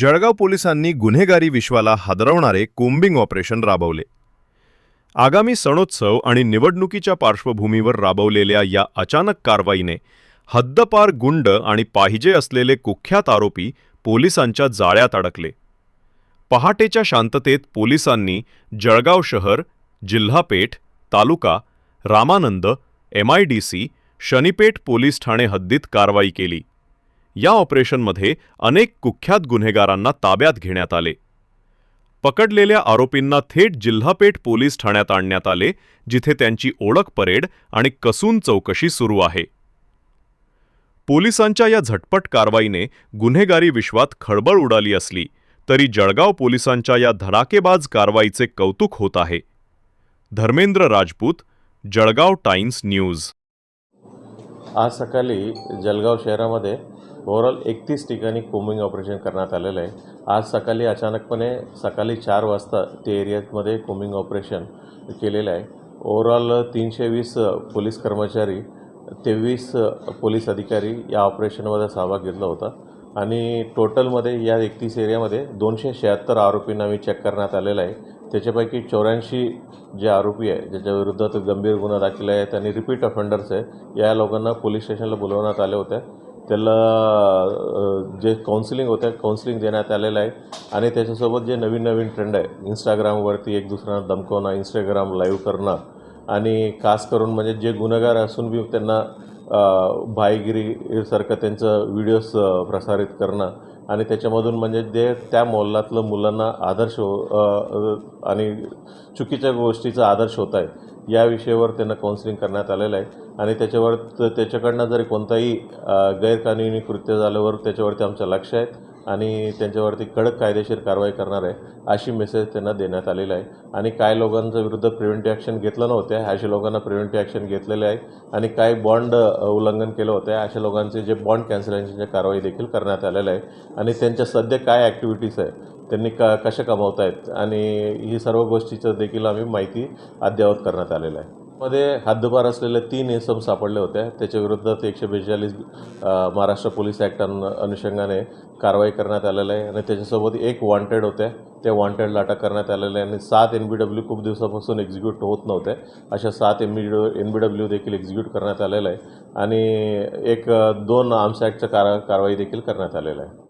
जळगाव पोलिसांनी गुन्हेगारी विश्वाला हादरवणारे combing operation राबवले. आगामी सणोत्सव आणि निवडणुकीच्या पार्श्वभूमीवर राबवलेल्या या अचानक कारवाईने हद्दपार गुंड आणि पाहिजे असलेले कुख्यात आरोपी पोलिसांच्या जाळ्यात अडकले. पहाटेच्या शांततेत पोलिसांनी जळगाव शहर जिल्हापेठ तालुका रामानंद एमआयडीसी शनीपेठ पोलीस ठाणे हद्दीत कारवाई केली. या ऑपरेशनमध्ये अनेक कुख्यात गुन्हेगारांना ताब्यात घेण्यात आले. पकडलेल्या आरोपींना थेट जिल्हापेठ पोलीस ठाण्यात आणण्यात आले जिथे त्यांची ओळख परेड आणि कसून चौकशी सुरू आहे. पोलिसांच्या या झटपट कारवाईने गुन्हेगारी विश्वात खळबळ उडाली असली तरी जळगाव पोलिसांच्या या धडाकेबाज कारवाईचे कौतुक होत आहे. Dharmendra Rajput Jalgaon Times News. आज सकाळी जळगाव शहरामध्ये ओव्हरऑल एकतीस ठिकाणी कोम्बिंग ऑपरेशन करण्यात आलेलं आहे. आज सकाळी अचानकपणे सकाळी चार वाजता ते एरियामध्ये कोम्बिंग ऑपरेशन केलेलं आहे. ओव्हरऑल तीनशे वीस पोलीस कर्मचारी तेवीस पोलीस अधिकारी या ऑपरेशनमध्ये सहभाग घेतला होता. आणि टोटलमध्ये या एकतीस एरियामध्ये दोनशे शहात्तर आरोपींना मी चेक करण्यात आलेलं आहे. त्याच्यापैकी चौऱ्याऐंशी जे आरोपी आहे ज्याच्याविरुद्ध गंभीर गुन्हा दाखल आहेत आणि रिपीट ऑफेंडर्स आहे. या लोकांना पोलीस स्टेशनला बोलवण्यात आले होत्या. त्याला जे काउन्सिलिंग होतं काउन्सिलिंग देण्यात आलेलं आहे. आणि त्याच्यासोबत जे नवीन नवीन ट्रेंड आहे इंस्टाग्रामवरती एक दुसऱ्यांना धमकवणं इंस्टाग्राम लाईव्ह करणं. आणि खास करून म्हणजे जे गुन्हेगार असून बी त्यांना भाईगिरीसारखं त्यांचं व्हिडिओज प्रसारित करणं. आणि त्याच्यामधून म्हणजे जे त्या मोहल्ल्यातलं मुलांना आदर्श हो आणि चुकीच्या गोष्टीचा आदर्श होत आहे. या विषयावर त्यांना काउन्सिलिंग करण्यात आलेलं आहे. आणि त्याच्यावर त्याच्याकडनं जरी कोणताही गैरकानुनी गैरकानूनी कृत्य झाल्यावर त्याच्यावरती आमचं लक्ष आहे. आणि त्यांच्यावरती कडक कायदेशीर कारवाई करणार आहे अशी मेसेज त्यांना देण्यात आलेला आहे. आणि काय लोकांच्या विरुद्ध प्रिव्हेंटिव्ह ॲक्शन घेतलं नव्हते अशा लोकांना प्रिव्हेंटिव्ह ॲक्शन घेतलेले आहे आणि काही बॉन्ड उल्लंघन केलं होतं अशा लोकांचे जे बॉन्ड कॅन्सलेशनचे कारवाई देखील करण्यात आलेलं आहे. आणि त्यांच्या सध्या काय ॲक्टिव्हिटीज आहे त्यांनी क कशा कमावत आहेत आणि ही सर्व गोष्टीचं देखील आम्ही माहिती अद्ययावत करण्यात आलेलं आहे. मध्ये हद्दपार असलेले तीन एसम सापडले होते. त्याच्याविरुद्ध एकशे बेचाळीस महाराष्ट्र पोलीस ॲक्ट अनु अनुषंगाने कारवाई करण्यात आलेलं आहे आणि त्याच्यासोबत एक वॉन्टेड होते. त्या वॉन्टेडला अटक करण्यात आलेलं आहे आणि सात एन बी डब्ल्यू खूप दिवसापासून एक्झिक्यूट होत नव्हते. अशा सात M B N B W देखील एक्झिक्यूट करण्यात आलेलं आहे. आणि एक दोन आर्म्स ॲक्टचं कार कारवाई देखील करण्यात आलेलं आहे.